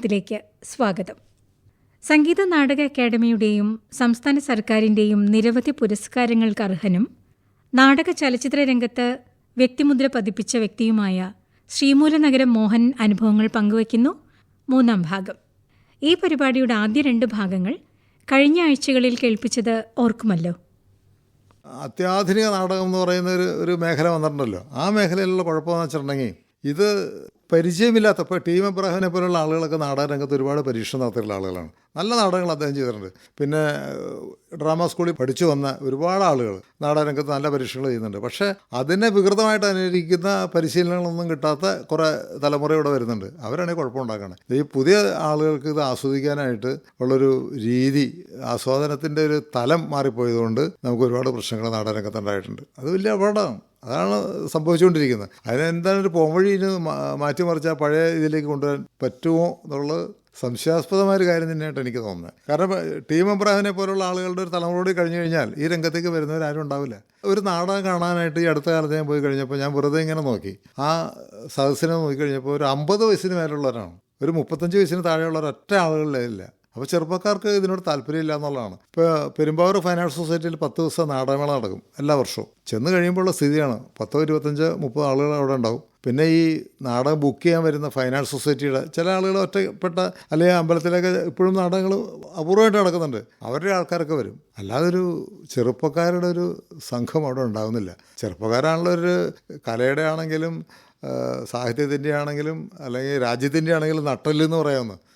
ചിന്തനത്തിലേക്ക് സ്വാഗതം. സംഗീത നാടക അക്കാദമിയുടെയും സംസ്ഥാന സർക്കാരിന്റെയും നിരവധി പുരസ്കാരങ്ങൾക്ക് അർഹനും നാടക ചലച്ചിത്ര രംഗത്ത് വ്യക്തിമുദ്ര പതിപ്പിച്ച വ്യക്തിയുമായ ശ്രീമൂലനഗരം മോഹൻ അനുഭവങ്ങൾ പങ്കുവയ്ക്കുന്നു മൂന്നാം ഭാഗം. ഈ പരിപാടിയുടെ ആദ്യ രണ്ട് ഭാഗങ്ങൾ കഴിഞ്ഞ ആഴ്ചകളിൽ കേൾപ്പിച്ചത് ഓർക്കുമല്ലോ. അത്യാധുനിക നാടകം എന്ന് പറയുന്ന ഒരു ഒരു മേഖല വന്നിട്ടുണ്ടല്ലോ. ആ മേഖലയിലുള്ള കുഴപ്പമെന്ന് വെച്ചിട്ടുണ്ടെങ്കിൽ ഇത് പരിചയമില്ലാത്ത ഇപ്പോൾ ടീം എബ്രാഹിമിനെ പോലുള്ള ആളുകളൊക്കെ നാടക രംഗത്ത് ഒരുപാട് പരീക്ഷണം നടത്തിയിട്ടുള്ള ആളുകളാണ്. നല്ല നാടകങ്ങൾ അദ്ദേഹം ചെയ്തിട്ടുണ്ട്. പിന്നെ ഡ്രാമ സ്കൂളിൽ പഠിച്ചു വന്ന ഒരുപാട് ആളുകൾ നാടക രംഗത്ത് നല്ല പരീക്ഷകൾ ചെയ്യുന്നുണ്ട്. പക്ഷേ അതിനെ വികൃതമായിട്ട് അനുകരിക്കുന്ന പരിശീലനങ്ങളൊന്നും കിട്ടാത്ത കുറേ തലമുറ ഇവിടെ വരുന്നുണ്ട്. അവരാണെങ്കിൽ ഈ കുഴപ്പമുണ്ടാക്കുന്നത് ഈ പുതിയ ആളുകൾക്ക് ഇത് ആസ്വദിക്കാനായിട്ട് ഉള്ളൊരു രീതി ആസ്വാദനത്തിന്റെ ഒരു തലം മാറിപ്പോയതുകൊണ്ട് നമുക്ക് ഒരുപാട് പ്രശ്നങ്ങൾ നാടകരംഗത്ത് ഉണ്ടായിട്ടുണ്ട്. അത് വലിയ അപകടമാണ്. അതാണ് സംഭവിച്ചുകൊണ്ടിരിക്കുന്നത്. അതിനെന്താണ് ഒരു പോംവഴി ഇനി മാറ്റിമറിച്ചാൽ മാറ്റിമറിച്ച് പഴയ ഇതിലേക്ക് കൊണ്ടുവരാൻ പറ്റുമോ എന്നുള്ളത് സംശയാസ്പദമായ ഒരു കാര്യം തന്നെയായിട്ട് എനിക്ക് തോന്നുന്നത്. കാരണം ടീം എബ്രാഹിനെ പോലുള്ള ആളുകളുടെ ഒരു തലമുറയോട് കഴിഞ്ഞു കഴിഞ്ഞാൽ ഈ രംഗത്തേക്ക് വരുന്നവരാരും ഉണ്ടാവില്ല. ഒരു നാടകം കാണാനായിട്ട് ഈ അടുത്ത കാലത്ത് ഞാൻ പോയി കഴിഞ്ഞപ്പോൾ ഞാൻ വെറുതെ ഇങ്ങനെ നോക്കി. ആ സദസ്സിനെ നോക്കി കഴിഞ്ഞപ്പോൾ ഒരു അമ്പത് വയസ്സിന് മേലുള്ളവരാണ്. ഒരു മുപ്പത്തഞ്ച് വയസ്സിന് താഴെയുള്ള ഒരൊറ്റ ആളുകളിലേ ഇല്ല. അപ്പോൾ ചെറുപ്പക്കാർക്ക് ഇതിനോട് താല്പര്യമില്ല എന്നുള്ളതാണ്. ഇപ്പോൾ പെരുമ്പാവൂർ ഫൈനാൻസ് സൊസൈറ്റിയിൽ പത്ത് ദിവസം നാടകമേള നടക്കും എല്ലാ വർഷവും. ചെന്ന് കഴിയുമ്പോഴുള്ള സ്ഥിതിയാണ്. പത്തോ ഇരുപത്തഞ്ച് മുപ്പത് ആളുകൾ അവിടെ ഉണ്ടാവും. പിന്നെ ഈ നാടകം ബുക്ക് ചെയ്യാൻ വരുന്ന ഫൈനാൻസ് സൊസൈറ്റിയുടെ ചില ആളുകൾ ഒറ്റപ്പെട്ട അല്ലെങ്കിൽ അമ്പലത്തിലൊക്കെ ഇപ്പോഴും നാടകങ്ങൾ അപൂർവമായിട്ട് നടക്കുന്നുണ്ട്. അവരുടെ ആൾക്കാരൊക്കെ വരും. അല്ലാതെ ഒരു ചെറുപ്പക്കാരുടെ ഒരു സംഘം അവിടെ ഉണ്ടാകുന്നില്ല ചെറുപ്പക്കാരാണല്ലോ ഒരു കലയുടെ ആണെങ്കിലും സാഹിത്യത്തിന്റെ ആണെങ്കിലും അല്ലെങ്കിൽ രാജ്യത്തിന്റെ ആണെങ്കിലും നട്ടല്ലെന്ന് പറയാമെന്ന്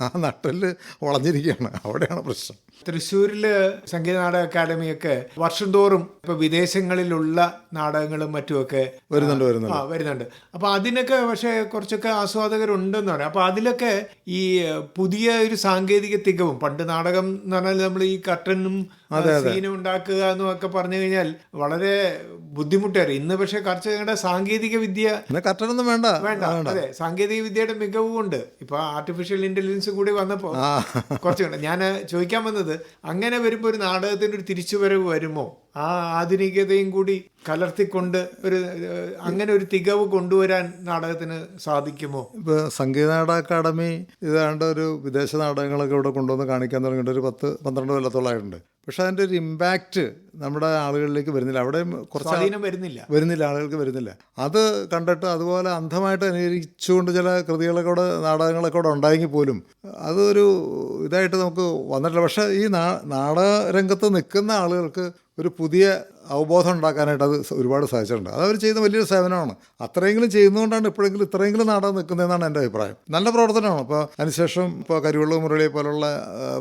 ആ നട്ടൽ വളഞ്ഞിരിക്കുകയാണ്. അവിടെയാണ് പ്രശ്നം. തൃശ്ശൂരിൽ സംഗീത നാടക അക്കാദമിയൊക്കെ വർഷം തോറും ഇപ്പൊ വിദേശങ്ങളിലുള്ള നാടകങ്ങളും മറ്റുമൊക്കെ വരുന്നുണ്ട് വരുന്നുണ്ട്. ആ വരുന്നുണ്ട്. അപ്പൊ അതിനൊക്കെ പക്ഷേ കുറച്ചൊക്കെ ആസ്വാദകരുണ്ടെന്ന് പറയാം. അപ്പൊ അതിലൊക്കെ ഈ പുതിയ ഒരു സാങ്കേതിക തികവും പണ്ട് നാടകം എന്ന് പറഞ്ഞാൽ നമ്മൾ ഈ കട്ടനും സീനും ഉണ്ടാക്കുക എന്നൊക്കെ പറഞ്ഞു കഴിഞ്ഞാൽ വളരെ ബുദ്ധിമുട്ടേറി ഇന്ന് പക്ഷെ കർഷകരുടെ സാങ്കേതിക വിദ്യ പിന്നെ വേണ്ട. വേണ്ട. അതെ സാങ്കേതിക വിദ്യയുടെ മികവുമുണ്ട് ഇപ്പൊ ആർട്ടിഫിഷ്യൽ ഇന്റലിജൻസ് കൂടി വന്നപ്പോ കുറച്ചു കുറച്ചുകൂടെ ഞാൻ ചോദിക്കാൻ വന്നത് അങ്ങനെ വരുമ്പോൾ ഒരു നാടകത്തിന്റെ ഒരു തിരിച്ചുവരവ് വരുമോ? ആ ആധുനികതയും കൂടി കലർത്തിക്കൊണ്ട് ഒരു അങ്ങനെ ഒരു തികവ് കൊണ്ടുവരാൻ നാടകത്തിന് സാധിക്കുമോ? ഇപ്പോൾ സംഗീത നാടക അക്കാദമി ഇതാണ്ട് ഒരു വിദേശ നാടകങ്ങളൊക്കെ ഇവിടെ കൊണ്ടുവന്ന് കാണിക്കാൻ തുടങ്ങിയിട്ട് ഒരു പത്ത് പന്ത്രണ്ട് കൊല്ലത്തോളമായിട്ടുണ്ട് പക്ഷെ അതിന്റെ ഒരു ഇമ്പാക്റ്റ് നമ്മുടെ ആളുകളിലേക്ക് വരുന്നില്ല. അവിടെയും കുറച്ച് വരുന്നില്ല. വരുന്നില്ല ആളുകൾക്ക് വരുന്നില്ല. അത് കണ്ടിട്ട് അതുപോലെ അന്ധമായിട്ട് അനുകരിച്ചുകൊണ്ട് ചില കൃതികളൊക്കെ കൂടെ നാടകങ്ങളൊക്കെ കൂടെ ഉണ്ടായെങ്കിൽ പോലും അതൊരു ഇതായിട്ട് നമുക്ക് വന്നിട്ടില്ല. പക്ഷേ ഈ നാടക രംഗത്ത് നിൽക്കുന്ന ആളുകൾക്ക് ഒരു പുതിയ അവബോധം ഉണ്ടാക്കാനായിട്ട് അത് ഒരുപാട് സാധിച്ചിട്ടുണ്ട്. അത് അവർ ചെയ്യുന്ന വലിയൊരു സേവനമാണ്. അത്രയെങ്കിലും ചെയ്യുന്നതുകൊണ്ടാണ് ഇപ്പോഴെങ്കിലും ഇത്രയെങ്കിലും നാടകം നിൽക്കുന്നതെന്നാണ് എന്റെ അഭിപ്രായം. നല്ല പ്രവർത്തനമാണ്. ഇപ്പോൾ അതിനുശേഷം ഇപ്പോൾ കരിവള്ളു മുരളിയെ പോലുള്ള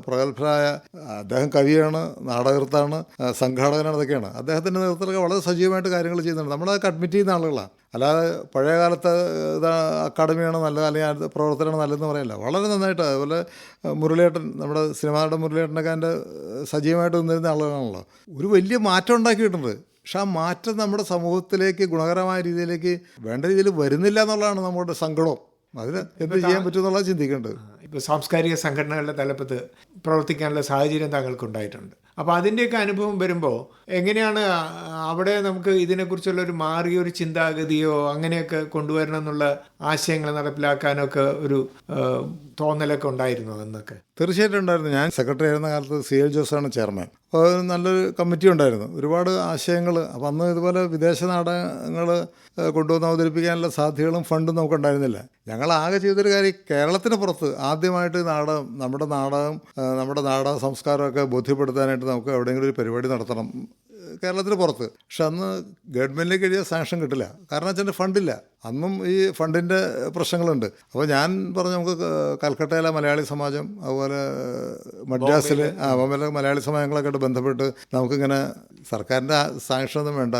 പ്രഗത്ഭരായ അദ്ദേഹം കവിയാണ് നാടകർത്താണ് ആ, സംഘാടകനാണ് ഇതൊക്കെയാണ്. അദ്ദേഹത്തിന്റെ നേതൃത്വത്തിലൊക്കെ വളരെ സജീവമായിട്ട് കാര്യങ്ങൾ ചെയ്യുന്നുണ്ട്. നമ്മളതൊക്കെ അഡ്മിറ്റ് ചെയ്യുന്ന ആളുകളാണ് അല്ലാതെ പഴയ കാലത്ത് ഇതാ അക്കാഡമിയാണ് നല്ലത് അല്ലെങ്കിൽ പ്രവർത്തനമാണ് നല്ലതെന്ന് പറയില്ല. വളരെ നന്നായിട്ട് അതുപോലെ മുരളിയേട്ടൻ നമ്മുടെ സിനിമാരുടെ മുരളിയേട്ടനൊക്കെ അതിന്റെ സജീവമായിട്ട് നിന്നിരുന്ന ആളുകളാണല്ലോ. ഒരു വലിയ മാറ്റം ഉണ്ടാക്കിയിട്ടുണ്ട് പക്ഷേ ആ മാറ്റം നമ്മുടെ സമൂഹത്തിലേക്ക് ഗുണകരമായ രീതിയിലേക്ക് വേണ്ട രീതിയിൽ വരുന്നില്ല എന്നുള്ളതാണ് നമ്മുടെ സങ്കടം. അതിന് എന്ത് ചെയ്യാൻ പറ്റുമെന്നുള്ളത് ചിന്തിക്കേണ്ടത്. ഇപ്പോൾ സാംസ്കാരിക സംഘടനകളുടെ തലപ്പത്ത് പ്രവർത്തിക്കാനുള്ള സാഹചര്യം താങ്കൾക്ക് ഉണ്ടായിട്ടുണ്ട്. അപ്പോൾ അതിന്റെയൊക്കെ അനുഭവം വരുമ്പോൾ എങ്ങനെയാണ് അവിടെ നമുക്ക് ഇതിനെക്കുറിച്ചുള്ള ഒരു മാറിയൊരു ചിന്താഗതിയോ അങ്ങനെയൊക്കെ കൊണ്ടുവരണം എന്നുള്ള ആശയങ്ങൾ നടപ്പിലാക്കാനൊക്കെ ഒരു തോന്നലൊക്കെ ഉണ്ടായിരുന്നു എന്നൊക്കെ തീർച്ചയായിട്ടും ഉണ്ടായിരുന്നു. ഞാൻ സെക്രട്ടറി ആയിരുന്ന കാലത്ത് സി എൽ ജോസാണ് ചെയർമാൻ. അപ്പോൾ നല്ലൊരു കമ്മിറ്റി ഉണ്ടായിരുന്നു. ഒരുപാട് ആശയങ്ങൾ അപ്പം അന്ന് ഇതുപോലെ വിദേശ നാടകങ്ങൾ കൊണ്ടുവന്ന് അവതരിപ്പിക്കാനുള്ള സാധ്യതകളും ഫണ്ടും നമുക്കുണ്ടായിരുന്നില്ല ഞങ്ങൾ ആകെ ചെയ്തൊരു കാര്യം കേരളത്തിന് പുറത്ത് ആദ്യമായിട്ട് നാടകം നമ്മുടെ നാടകം നമ്മുടെ നാടക സംസ്കാരമൊക്കെ ബോധ്യപ്പെടുത്താനായിട്ട് നമുക്ക് എവിടെയെങ്കിലും ഒരു പരിപാടി നടത്തണം കേരളത്തിന് പുറത്ത്. പക്ഷെ അന്ന് ഗവൺമെന്റിലേക്ക് എഴുതിയ സാങ്ഷൻ കിട്ടില്ല. കാരണം വെച്ചാൽ ഫണ്ടില്ല. അന്നും ഈ ഫണ്ടിന്റെ പ്രശ്നങ്ങളുണ്ട്. അപ്പോൾ ഞാൻ പറഞ്ഞു നമുക്ക് കൽക്കട്ടയിലെ മലയാളി സമാജം അതുപോലെ മദ്രാസിലെ ആ ബോംബെയിലെ മലയാളി സമാജങ്ങളൊക്കെ ആയിട്ട് ബന്ധപ്പെട്ട് നമുക്കിങ്ങനെ സർക്കാരിന്റെ സാങ്ഷൻ ഒന്നും വേണ്ട.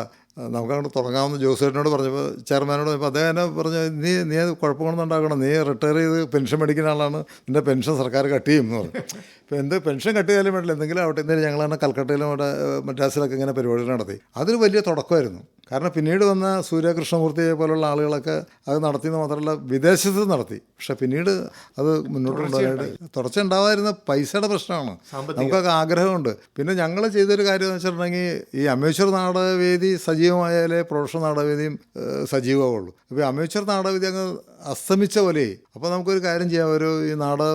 നമുക്കങ്ങോട്ട് തുടങ്ങാമെന്ന് ജോസേട്ടനോട് പറഞ്ഞപ്പോൾ ചെയർമാനോട് പറഞ്ഞപ്പോൾ അദ്ദേഹം എന്നെ പറഞ്ഞു നീ നീ അത് കുഴപ്പമൊന്നും ഉണ്ടാക്കണം നീ റിട്ടയർ ചെയ്ത് പെൻഷൻ മേടിക്കുന്ന ആളാണ്. നിന്റെ പെൻഷൻ സർക്കാർ കട്ട് ചെയ്യും എന്ന് പറഞ്ഞു. ഇപ്പോൾ എന്ത് പെൻഷൻ കട്ട് ചെയ്യാലും വേണ്ടില്ല. എന്തെങ്കിലും അവിടെ ഞങ്ങൾ തന്നെ കൽക്കട്ടയിലും അവിടെ മദ്രാസിലൊക്കെ ഇങ്ങനെ പരിപാടികൾ നടത്തി. അതൊരു വലിയ തുടക്കമായിരുന്നു. കാരണം പിന്നീട് വന്ന സൂര്യകൃഷ്ണമൂർത്തിയെ പോലുള്ള ആളുകളൊക്കെ അത് നടത്തിയെന്ന് മാത്രമല്ല വിദേശത്ത് നടത്തി. പക്ഷെ പിന്നീട് അത് മുന്നോട്ട് തുടച്ച ഉണ്ടാവാതിരുന്ന പൈസയുടെ പ്രശ്നമാണ്. നമുക്കൊക്കെ ആഗ്രഹമുണ്ട്. പിന്നെ ഞങ്ങൾ ചെയ്തൊരു കാര്യം എന്ന് വെച്ചിട്ടുണ്ടെങ്കിൽ ഈ അമേശ്വർ നാടകവേദി സജീവ സജീവമായാലേ പ്രൊഫഷണൽ നാടകവേദിയും സജീവമാവുള്ളൂ. അപ്പോൾ അമേച്ചർ നാടകവേദി അങ്ങ് അസ്തമിച്ച പോലെ അപ്പോൾ നമുക്കൊരു കാര്യം ചെയ്യാം. ഒരു ഈ നാടക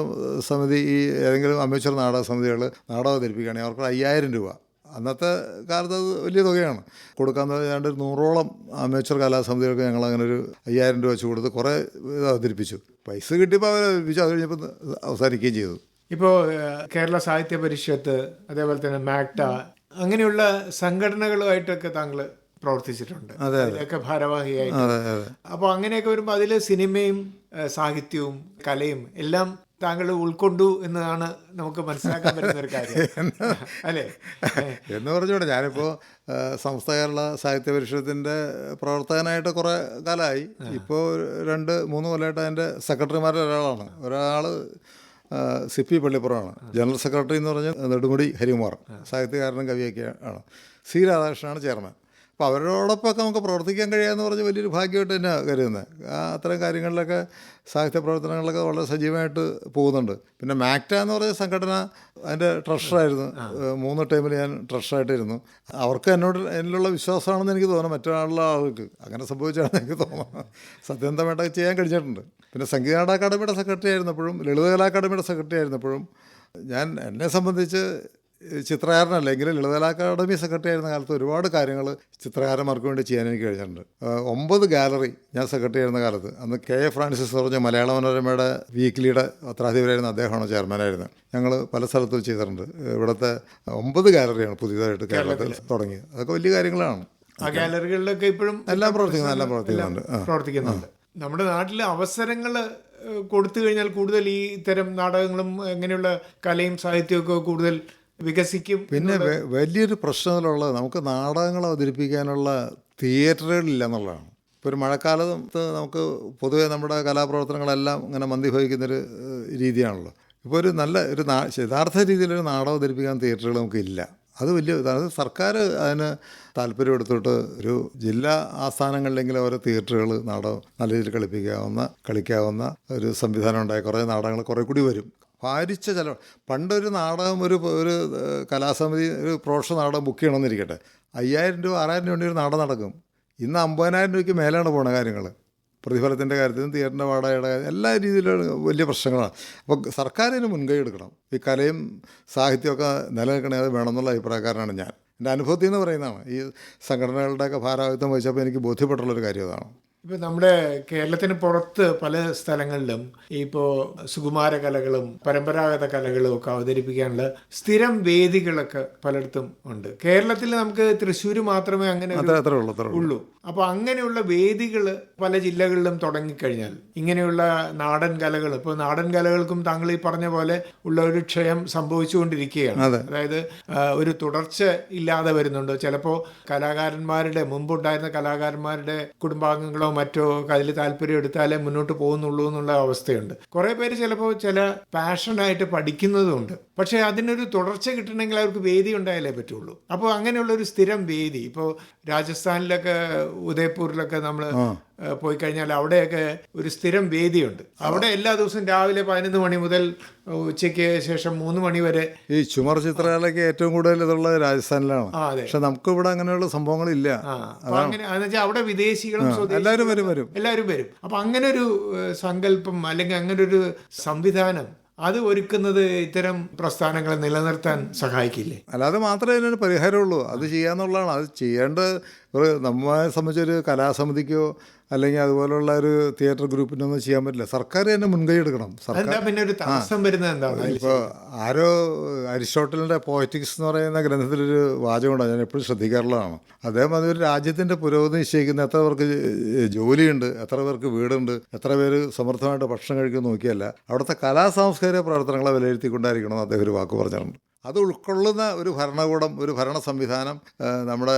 സമിതി ഈ ഏതെങ്കിലും അമേച്ചർ നാടക സമിതികൾ നാടകം അവതരിപ്പിക്കുകയാണെങ്കിൽ അവർക്ക് അയ്യായിരം രൂപ. അന്നത്തെ കാലത്ത് അത് വലിയ തുകയാണ്. കൊടുക്കാൻ ഏതാണ്ട് ഒരു നൂറോളം അമേച്ചർ കലാസമിതികൾക്ക് ഞങ്ങൾ അങ്ങനെ ഒരു അയ്യായിരം രൂപ വെച്ച് കൊടുത്ത് കുറേ ഇത് അവതരിപ്പിച്ചു. പൈസ കിട്ടിയപ്പോൾ അവർ അവതരിപ്പിച്ചു. അത് കഴിഞ്ഞപ്പോൾ അവസാനിക്കുകയും ചെയ്തു. ഇപ്പോൾ കേരള സാഹിത്യ പരിഷത്ത് അതേപോലെ തന്നെ മാക്ട അങ്ങനെയുള്ള സംഘടനകളുമായിട്ടൊക്കെ താങ്കൾ പ്രവർത്തിച്ചിട്ടുണ്ട്. അതൊക്കെ അതിലൊക്കെ ഭാരവാഹിയായിട്ട്. അപ്പോൾ അങ്ങനെയൊക്കെ വരുമ്പോൾ അതിൽ സിനിമയും സാഹിത്യവും കലയും എല്ലാം താങ്കൾ ഉൾക്കൊണ്ടു എന്നതാണ് നമുക്ക് മനസ്സിലാക്കാൻ പറ്റുന്ന ഒരു കാര്യം. അല്ലേ? എന്ന് പറഞ്ഞൂടെ ഞാനിപ്പോൾ സംസ്ഥ കേരള സാഹിത്യ പരിഷത്തിന്റെ പ്രവർത്തകനായിട്ട് കുറേ കാലമായി. ഇപ്പോൾ രണ്ട് മൂന്ന് കൊല്ലമായിട്ട് അതിന്റെ സെക്രട്ടറിമാരിൽ ഒരാളാണ്. ഒരാൾ സി പി പള്ളിപ്പുറമാണ്. ജനറൽ സെക്രട്ടറി എന്ന് പറഞ്ഞാൽ നെടുമുടി ഹരികുമാർ സാഹിത്യകാരനും കവിയൊക്കെ ആണ് സി രാധാകൃഷ്ണനാണ് ചെയർമാൻ. അപ്പോൾ അവരോടൊപ്പമൊക്കെ നമുക്ക് പ്രവർത്തിക്കാൻ കഴിയാമെന്ന് പറഞ്ഞ് വലിയൊരു ഭാഗ്യമായിട്ട് തന്നെ കരുതുന്നത് ആ അത്തരം കാര്യങ്ങളിലൊക്കെ സാഹിത്യ പ്രവർത്തനങ്ങളിലൊക്കെ വളരെ സജീവമായിട്ട് പോകുന്നുണ്ട്. പിന്നെ മാക്ട എന്ന് പറയുന്ന സംഘടന അതിന്റെ ട്രഷറായിരുന്നു മൂന്ന് ടൈമിൽ ഞാൻ ട്രഷറായിട്ടിരുന്നു അവർക്ക് എന്നോട് എന്നിലുള്ള വിശ്വാസമാണെന്ന് എനിക്ക് തോന്നുന്നു മറ്റൊരാളുള്ള ആൾക്ക്. അങ്ങനെ സംഭവിച്ചാണെന്ന് എനിക്ക് തോന്നുന്നു. സത്യന്തമായിട്ടൊക്കെ ചെയ്യാൻ കഴിഞ്ഞിട്ടുണ്ട്. പിന്നെ സംഗീത അക്കാദമിയുടെ സെക്രട്ടറി ആയിരുന്നപ്പോഴും ലളിതകലാ അക്കാദമിയുടെ സെക്രട്ടറി ആയിരുന്നപ്പോഴും ഞാൻ എന്നെ സംബന്ധിച്ച് ചിത്രകാരനല്ല എങ്കിലും ലളിതകലാ അക്കാദമി സെക്രട്ടറി ആയിരുന്ന കാലത്ത് ഒരുപാട് കാര്യങ്ങൾ ചിത്രകാരന്മാർക്ക് വേണ്ടി ചെയ്യാൻ എനിക്ക് കഴിഞ്ഞിട്ടുണ്ട്. ഒമ്പത് ഗാലറി ഞാൻ സെക്രട്ടറി ആയിരുന്ന കാലത്ത്. അന്ന് കെ എ ഫ്രാൻസിസ് പറഞ്ഞ മലയാള മനോരമയുടെ വീക്ക്ലിയുടെ പത്രാധിപരായിരുന്ന അദ്ദേഹമാണ് ചെയർമാനായിരുന്നത്. ഞങ്ങൾ പല സ്ഥലത്തും ചെയ്തിട്ടുണ്ട്. ഇവിടുത്തെ ഒമ്പത് ഗാലറിയാണ് പുതിയതായിട്ട് കേരളത്തിൽ തുടങ്ങിയത്. അതൊക്കെ വലിയ കാര്യങ്ങളാണ്. ആ ഗാലറികളിലൊക്കെ ഇപ്പോഴും എല്ലാം പ്രവർത്തിക്കുന്നു എല്ലാം പ്രവർത്തിക്കുന്നുണ്ട്. പ്രവർത്തിക്കുന്നുണ്ട്. നമ്മുടെ നാട്ടിലെ അവസരങ്ങൾ കൊടുത്തു കഴിഞ്ഞാൽ കൂടുതൽ ഈ ഇത്തരം നാടകങ്ങളും എങ്ങനെയുള്ള കലയും സാഹിത്യവും ഒക്കെ കൂടുതൽ വികസിക്കും പിന്നെ വലിയൊരു പ്രശ്നത്തിലുള്ളത് നമുക്ക് നാടകങ്ങൾ അവതരിപ്പിക്കാനുള്ള തിയേറ്ററുകളില്ല എന്നുള്ളതാണ്. ഇപ്പോൾ ഒരു മഴക്കാലത്ത് നമുക്ക് പൊതുവേ നമ്മുടെ കലാപ്രവർത്തനങ്ങളെല്ലാം ഇങ്ങനെ മന്ദിഭവിക്കുന്നൊരു രീതിയാണല്ലോ. ഇപ്പോൾ ഒരു നല്ല ഒരു യഥാർത്ഥ രീതിയിലൊരു നാടകം അവതരിപ്പിക്കാൻ തിയേറ്ററുകൾ നമുക്കില്ല അത് വലിയ അതായത് അത് സർക്കാർ അതിന് താല്പര്യം എടുത്തിട്ട് ഒരു ജില്ലാ ആസ്ഥാനങ്ങളിലെങ്കിലും ഓരോ തിയേറ്ററുകൾ നാടകം നല്ല രീതിയിൽ കളിപ്പിക്കാവുന്ന കളിക്കാവുന്ന ഒരു സംവിധാനം ഉണ്ടായി. കുറേ നാടകങ്ങൾ കുറേ കൂടി വരും. ഭാരിച്ച ചിലവ് പണ്ടൊരു നാടകം ഒരു ഒരു കലാസമിതി ഒരു പ്രൊഫഷണൽ നാടകം ബുക്ക് ചെയ്യണമെന്നിരിക്കട്ടെ. അയ്യായിരം രൂപ ആറായിരം രൂപ ഒരു നാടകം നടക്കും. ഇന്ന് അമ്പതിനായിരം രൂപയ്ക്ക് മേലാണ് പോണ കാര്യങ്ങൾ പ്രതിഫലത്തിന്റെ കാര്യത്തിലും തിയേറ്ററിന്റെ വാടകയുടെ കാര്യം എല്ലാ രീതിയിലും വലിയ പ്രശ്നങ്ങളാണ്. അപ്പോൾ സർക്കാരിന് മുൻകൈ എടുക്കണം. ഈ കലയും സാഹിത്യമൊക്കെ നിലനിൽക്കണേ അത് വേണമെന്നുള്ള അഭിപ്രായക്കാരനാണ് ഞാൻ. എന്റെ അനുഭവത്തിൽ നിന്ന് പറയുന്നതാണ്. ഈ സംഘടനകളുടെയൊക്കെ ഭാരവാഹിത്വം വഹിച്ചപ്പോൾ എനിക്ക് ബോധ്യപ്പെട്ടുള്ളൊരു കാര്യം അതാണ്. ഇപ്പൊ നമ്മുടെ കേരളത്തിന് പുറത്ത് പല സ്ഥലങ്ങളിലും ഇപ്പോ സുകുമാര കലകളും പരമ്പരാഗത കലകളും ഒക്കെ അവതരിപ്പിക്കാനുള്ള സ്ഥിരം വേദികളൊക്കെ പലയിടത്തും ഉണ്ട്. കേരളത്തിൽ നമുക്ക് തൃശ്ശൂർ മാത്രമേ അങ്ങനെ ഉള്ളൂ അത്രേ ഉള്ളൂ. ഉള്ളൂ. അപ്പൊ അങ്ങനെയുള്ള വേദികൾ പല ജില്ലകളിലും തുടങ്ങിക്കഴിഞ്ഞാൽ ഇങ്ങനെയുള്ള നാടൻ കലകൾ ഇപ്പോൾ നാടൻ കലകൾക്കും താങ്കൾ ഈ പറഞ്ഞ പോലെ ഉള്ള ഒരു ക്ഷയം സംഭവിച്ചുകൊണ്ടിരിക്കുകയാണ്. അതായത് ഒരു തുടർച്ച ഇല്ലാതെ വരുന്നുണ്ട്. ചിലപ്പോൾ കലാകാരന്മാരുടെ മുമ്പുണ്ടായിരുന്ന കലാകാരന്മാരുടെ കുടുംബാംഗങ്ങളോ മറ്റോ അതിൽ താല്പര്യം എടുത്താലേ മുന്നോട്ട് പോകുന്നുള്ളൂ എന്നുള്ള അവസ്ഥയുണ്ട്. കുറെ പേര് ചിലപ്പോൾ ചില പാഷനായിട്ട് പഠിക്കുന്നതുണ്ട്. പക്ഷേ അതിനൊരു തുടർച്ച കിട്ടണമെങ്കിൽ അവർക്ക് വേദി ഉണ്ടായാലേ പറ്റുള്ളൂ. അപ്പോൾ അങ്ങനെയുള്ള ഒരു സ്ഥിരം വേദി. ഇപ്പോൾ രാജസ്ഥാനിലൊക്കെ ഉദയ്പൂരിലൊക്കെ നമ്മൾ പോയി കഴിഞ്ഞാൽ അവിടെയൊക്കെ ഒരു സ്ഥിരം വേദിയുണ്ട്. അവിടെ എല്ലാ ദിവസവും രാവിലെ പതിനൊന്ന് മണി മുതൽ ഉച്ചയ്ക്ക് ശേഷം മൂന്ന് മണി വരെ ഈ ചുമർ ചിത്രകലയ്ക്ക് ഏറ്റവും കൂടുതൽ ഇതുള്ള രാജസ്ഥാനിലാണ്. പക്ഷെ നമുക്ക് ഇവിടെ അങ്ങനെയുള്ള സംഭവങ്ങളില്ല. അങ്ങനെ അവിടെ വിദേശികളും എല്ലാവരും വരും വരും. എല്ലാവരും വരും. അപ്പൊ അങ്ങനെ ഒരു സങ്കല്പം അല്ലെങ്കിൽ അങ്ങനെ ഒരു സംവിധാനം അത് ഒരുക്കുന്നത് ഇത്തരം പ്രസ്ഥാനങ്ങളെ നിലനിർത്താൻ സഹായിക്കില്ലേ? അല്ലാതെ മാത്രമേ ഇതിനൊരു പരിഹാരമുള്ളൂ. അത് ചെയ്യാന്നുള്ളതാണ്. അത് ചെയ്യേണ്ട ഒരു നമ്മളെ സംബന്ധിച്ചൊരു കലാസമിതിക്കോ അല്ലെങ്കിൽ അതുപോലുള്ള ഒരു തിയേറ്റർ ഗ്രൂപ്പിനൊന്നും ചെയ്യാൻ പറ്റില്ല. സർക്കാർ തന്നെ മുൻകൈ എടുക്കണം. സർക്കാർ പിന്നെ ഒരു തടസ്സം വരുന്നത് എന്താണ് അതിൽ? ഇപ്പോൾ ആരോ അരിസ്റ്റോട്ടലിന്റെ പോയറ്റിക്സ് എന്ന് പറയുന്ന ഗ്രന്ഥത്തിലൊരു വാചകമുണ്ട്. ഞാൻ എപ്പോഴും ശ്രദ്ധിക്കാറുള്ളതാണ്. അദ്ദേഹം അത് ഒരു രാജ്യത്തിന്റെ പുരോഗതി നിശ്ചയിക്കുന്ന എത്ര പേർക്ക് ജോലിയുണ്ട് എത്ര പേർക്ക് വീടുണ്ട് എത്ര പേര് സമർത്ഥമായിട്ട് ഭക്ഷണം കഴിക്കുമെന്ന് നോക്കിയല്ല. അവിടുത്തെ കലാ സാംസ്കാരിക പ്രവർത്തനങ്ങളെ വിലയിരുത്തിക്കൊണ്ടായിരിക്കണം അദ്ദേഹം ഒരു വാക്ക് പറഞ്ഞിട്ടുണ്ട് അത് ഉൾക്കൊള്ളുന്ന ഒരു ഭരണകൂടം ഒരു ഭരണ സംവിധാനം നമ്മുടെ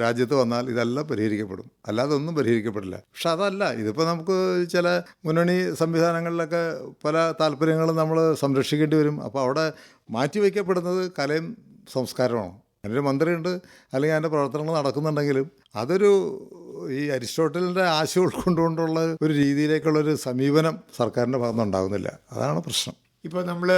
രാജ്യത്ത് വന്നാൽ ഇതെല്ലാം പരിഹരിക്കപ്പെടും. അല്ലാതെ ഒന്നും പരിഹരിക്കപ്പെടില്ല. പക്ഷെ അതല്ല ഇതിപ്പോൾ നമുക്ക് ചില മുന്നണി സംവിധാനങ്ങളിലൊക്കെ പല താല്പര്യങ്ങളും നമ്മൾ സംരക്ഷിക്കേണ്ടി വരും. അപ്പോൾ അവിടെ മാറ്റിവെക്കപ്പെടുന്നത് കലയും സംസ്കാരമാണ്. അതിനൊരു മന്ത്രിയുണ്ട് അല്ലെങ്കിൽ അതിന്റെ പ്രവർത്തനങ്ങൾ നടക്കുന്നുണ്ടെങ്കിലും അതൊരു ഈ അരിസ്റ്റോട്ടലിന്റെ ആശയം ഉൾക്കൊണ്ടുകൊണ്ടുള്ള ഒരു രീതിയിലേക്കുള്ളൊരു സമീപനം സർക്കാരിന്റെ ഭാഗത്തുനിന്ന് ഉണ്ടാകുന്നില്ല അതാണ് പ്രശ്നം. ഇപ്പോൾ നമ്മൾ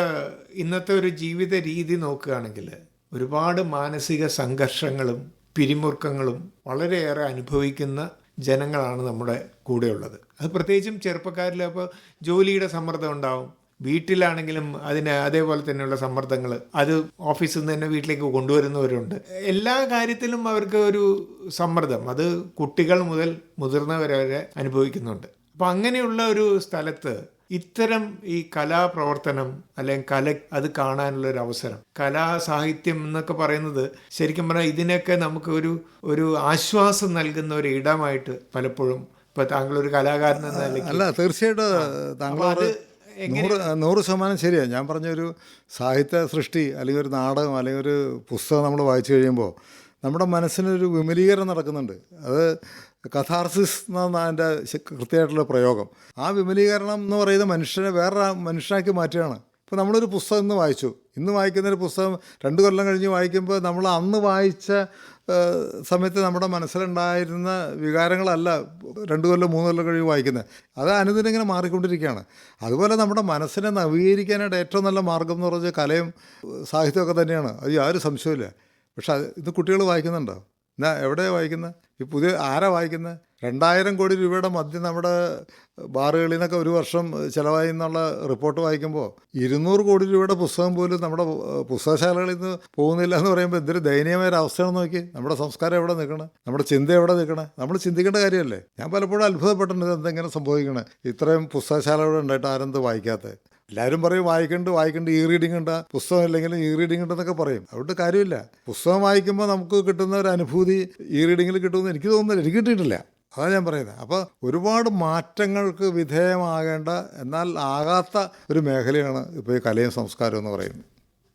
ഇന്നത്തെ ഒരു ജീവിത രീതി നോക്കുകയാണെങ്കിൽ ഒരുപാട് മാനസിക സംഘർഷങ്ങളും പിരിമുറുക്കങ്ങളും വളരെയേറെ അനുഭവിക്കുന്ന ജനങ്ങളാണ് നമ്മുടെ കൂടെയുള്ളത്. അത് പ്രത്യേകിച്ചും ചെറുപ്പക്കാരിൽ അപ്പോൾ ജോലിയുടെ സമ്മർദ്ദം ഉണ്ടാവും. വീട്ടിലാണെങ്കിലും അതിന് അതേപോലെ തന്നെയുള്ള സമ്മർദ്ദങ്ങൾ അത് ഓഫീസിൽ നിന്ന് തന്നെ വീട്ടിലേക്ക് കൊണ്ടുവരുന്നവരുണ്ട്. എല്ലാ കാര്യത്തിലും അവർക്ക് ഒരു സമ്മർദ്ദം. അത് കുട്ടികൾ മുതൽ മുതിർന്നവരെ വരെ അനുഭവിക്കുന്നുണ്ട്. അപ്പം അങ്ങനെയുള്ള ഒരു സ്ഥലത്ത് ഇത്തരം ഈ കലാപ്രവർത്തനം അല്ലെങ്കിൽ കല അത് കാണാനുള്ള ഒരു അവസരം. കലാ സാഹിത്യം എന്നൊക്കെ പറയുന്നത് ശരിക്കും പറഞ്ഞാൽ ഇതിനൊക്കെ നമുക്ക് ഒരു ഒരു ആശ്വാസം നൽകുന്ന ഒരു ഇടമായിട്ട് പലപ്പോഴും ഇപ്പൊ താങ്കൾ ഒരു കലാകാരൻ എന്ന നിലയ്ക്ക് അല്ല തീർച്ചയായിട്ടും താങ്കൾ നൂറ് നൂറ് ശതമാനം ശരിയാണ് ഞാൻ പറഞ്ഞൊരു സാഹിത്യ സൃഷ്ടി അല്ലെങ്കിൽ ഒരു നാടകം അല്ലെങ്കിൽ ഒരു പുസ്തകം നമ്മൾ വായിച്ചു കഴിയുമ്പോൾ നമ്മുടെ മനസ്സിനൊരു വിമലീകരണം നടക്കുന്നുണ്ട്. അത് കഥാർസിസ് എന്നാണ് അതിന്റെ കൃത്യമായിട്ടുള്ള പ്രയോഗം. ആ വിമലീകരണം എന്ന് പറയുന്നത് മനുഷ്യനെ വേറെ മനുഷ്യനാക്കി മാറ്റുകയാണ്. ഇപ്പോൾ നമ്മളൊരു പുസ്തകം ഇന്ന് വായിച്ചു. ഇന്ന് വായിക്കുന്ന ഒരു പുസ്തകം രണ്ട് കൊല്ലം കഴിഞ്ഞ് വായിക്കുമ്പോൾ നമ്മൾ അന്ന് വായിച്ച സമയത്ത് നമ്മുടെ മനസ്സിലുണ്ടായിരുന്ന വികാരങ്ങളല്ല രണ്ട് കൊല്ലം മൂന്ന് കൊല്ലം കഴിഞ്ഞ് വായിക്കുന്നത്. അത് അനുദിനം ഇങ്ങനെ മാറിക്കൊണ്ടിരിക്കുകയാണ്. അതുപോലെ നമ്മുടെ മനസ്സിനെ നവീകരിക്കാനായിട്ട് ഏറ്റവും നല്ല മാർഗം എന്ന് പറഞ്ഞാൽ കലയും സാഹിത്യമൊക്കെ തന്നെയാണ്. അത് യാതൊരു സംശയമില്ല പക്ഷെ ഇത് കുട്ടികൾ വായിക്കുന്നുണ്ടോ? എന്നാ എവിടെ വായിക്കുന്നത് ഈ പുതിയ ആരാ വായിക്കുന്നത് രണ്ടായിരം കോടി രൂപയുടെ മദ്യം നമ്മുടെ ബാറുകളിൽ നിന്നൊക്കെ ഒരു വർഷം ചിലവായി എന്നുള്ള റിപ്പോർട്ട് വായിക്കുമ്പോൾ ഇരുന്നൂറ് കോടി രൂപയുടെ പുസ്തകം പോലും നമ്മുടെ പുസ്തകശാലകളിൽ നിന്ന് പോകുന്നില്ല എന്ന് പറയുമ്പോൾ എന്തൊരു ദയനീയമായ ഒരു അവസ്ഥയാണ് നോക്കി നമ്മുടെ സംസ്കാരം എവിടെ നിൽക്കണം? നമ്മുടെ ചിന്ത എവിടെ നിൽക്കണം? നമ്മൾ ചിന്തിക്കേണ്ട കാര്യമല്ലേ? ഞാൻ പലപ്പോഴും അത്ഭുതപ്പെട്ടിട്ടുണ്ട് എന്തെങ്കിലും സംഭവിക്കണേ. ഇത്രയും പുസ്തകശാലകൾ ഉണ്ടായിട്ട് ആരെന്ത് വായിക്കാത്തത് എല്ലാവരും പറയും വായിക്കണ്ട് വായിക്കണ്ട് ഈ റീഡിംഗ് ഉണ്ട്. പുസ്തകം ഇല്ലെങ്കിലും ഈ റീഡിംഗ് ഉണ്ടെന്നൊക്കെ പറയും. അതുകൊണ്ട് കാര്യമില്ല. പുസ്തകം വായിക്കുമ്പോൾ നമുക്ക് കിട്ടുന്ന ഒരു അനുഭൂതി ഈ റീഡിങ്ങിൽ കിട്ടുമെന്ന് എനിക്ക് തോന്നുന്നില്ല. എനിക്ക് കിട്ടിയിട്ടില്ല. അതാണ് ഞാൻ പറയുന്നത്. അപ്പോൾ ഒരുപാട് മാറ്റങ്ങൾക്ക് വിധേയമാകേണ്ട എന്നാൽ ആകാത്ത ഒരു മേഖലയാണ് ഇപ്പോൾ ഈ കലയും സംസ്കാരവും എന്ന് പറയുന്നത്.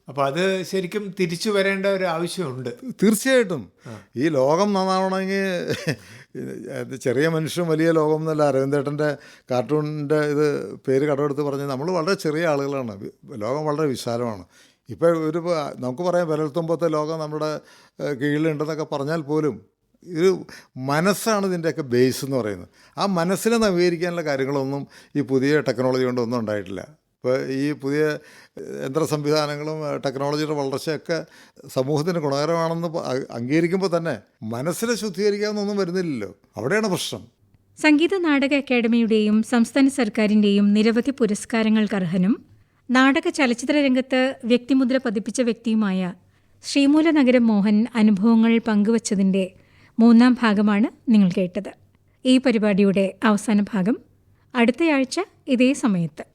അപ്പോൾ അത് ശരിക്കും തിരിച്ചു വരേണ്ട ഒരു ആവശ്യമുണ്ട്. തീർച്ചയായിട്ടും. ഈ ലോകം നന്നാവണമെങ്കിൽ ചെറിയ മനുഷ്യൻ വലിയ ലോകം എന്നല്ല. അരവിന്ദേട്ടന്റെ കാർട്ടൂണിന്റെ ഇത് പേര് കടമെടുത്ത് പറഞ്ഞ് നമ്മൾ വളരെ ചെറിയ ആളുകളാണ്. ലോകം വളരെ വിശാലമാണ്. ഇപ്പോൾ ഒരു നമുക്ക് പറയാം വിരൽത്തുമ്പത്തെ ലോകം നമ്മുടെ കീഴിലുണ്ടെന്നൊക്കെ പറഞ്ഞാൽ പോലും ഒരു മനസ്സാണ് ഇതിന്റെയൊക്കെ ബേസ് എന്ന് പറയുന്നത്. ആ മനസ്സിനെ നവീകരിക്കാനുള്ള കാര്യങ്ങളൊന്നും ഈ പുതിയ ടെക്നോളജി കൊണ്ടൊന്നും ഉണ്ടായിട്ടില്ല. ഇപ്പോൾ ഈ പുതിയ യന്ത്ര സംവിധാനങ്ങളും ടെക്നോളജിയുടെ വളർച്ചയൊക്കെ സമൂഹത്തിന് ഗുണകരമാണെന്ന് അംഗീകരിക്കുമ്പോൾ തന്നെ മനസ്സിനെ ശുദ്ധീകരിക്കാമെന്നൊന്നും വരുന്നില്ലല്ലോ. അവിടെയാണ് പ്രശ്നം. സംഗീത നാടക അക്കാദമിയുടെയും സംസ്ഥാന സർക്കാരിന്റെയും നിരവധി പുരസ്കാരങ്ങൾക്ക് അർഹനും നാടക ചലച്ചിത്ര രംഗത്ത് വ്യക്തിമുദ്ര പതിപ്പിച്ച വ്യക്തിയുമായ ശ്രീമൂല നഗരം മോഹൻ അനുഭവങ്ങൾ പങ്കുവച്ചതിന്റെ മൂന്നാം ഭാഗമാണ് നിങ്ങൾ കേട്ടത്. ഈ പരിപാടിയുടെ അവസാന ഭാഗം അടുത്തയാഴ്ച ഇതേ സമയത്ത്.